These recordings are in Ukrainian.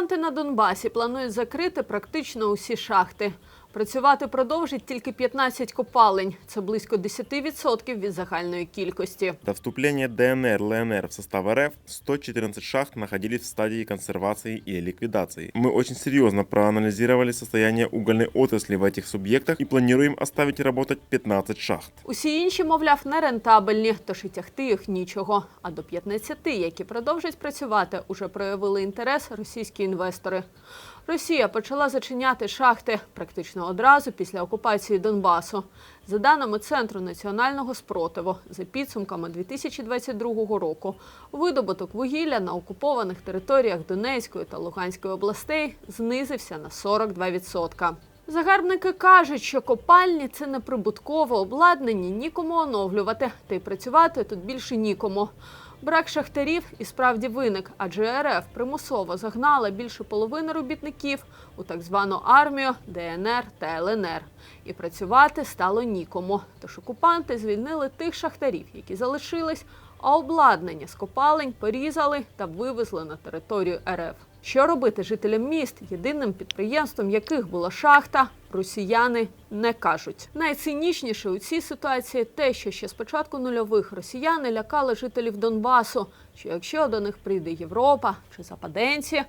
Окупанти на Донбасі планують закрити практично усі шахти. Працювати продовжить тільки 15 копалень. Це близько 10% від загальної кількості. До вступления ДНР, ЛНР в состав РФ 114 шахт находились в стадии консервации и ликвидации. Мы очень серьезно проанализировали состояние угольной отрасли в этих субъектах и планируем оставить работать 15 шахт. Усі інші, мовляв, нерентабельні, тож і тягти їх нічого. А до 15, які продовжать працювати, уже проявили інтерес російські інвестори. Росія почала зачиняти шахти практично одразу після окупації Донбасу. За даними Центру національного спротиву, за підсумками 2022 року, видобуток вугілля на окупованих територіях Донецької та Луганської областей знизився на 42%. Загарбники кажуть, що копальні це неприбуткове обладнання, нікому оновлювати, та й працювати тут більше нікому. Брак шахтарів і справді виник, адже РФ примусово загнала більше половини робітників у так звану армію, ДНР та ЛНР. І працювати стало нікому. Тож окупанти звільнили тих шахтарів, які залишились, а обладнання з копалень порізали та вивезли на територію РФ. Що робити жителям міст, єдиним підприємством яких була шахта, росіяни не кажуть. Найцинічніше у цій ситуації те, що ще з початку нульових росіяни лякали жителів Донбасу, що якщо до них прийде Європа чи западенці,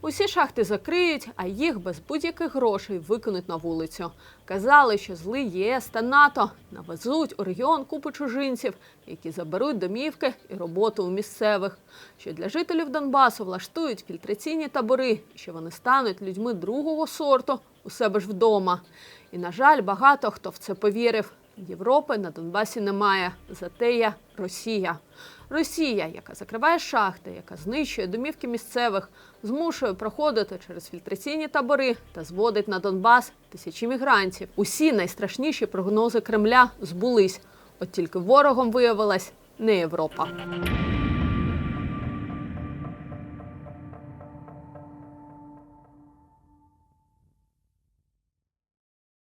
усі шахти закриють, а їх без будь-яких грошей викинуть на вулицю. Казали, що злий ЄС та НАТО навезуть у регіон купу чужинців, які заберуть домівки і роботу у місцевих, що для жителів Донбасу влаштують фільтраційні табори, що вони стануть людьми другого сорту у себе ж вдома. І, на жаль, багато хто в це повірив. Європи на Донбасі немає, зате є Росія. Росія, яка закриває шахти, яка знищує домівки місцевих, змушує проходити через фільтраційні табори та зводить на Донбас тисячі мігрантів. Усі найстрашніші прогнози Кремля збулись. От тільки ворогом виявилась не Європа.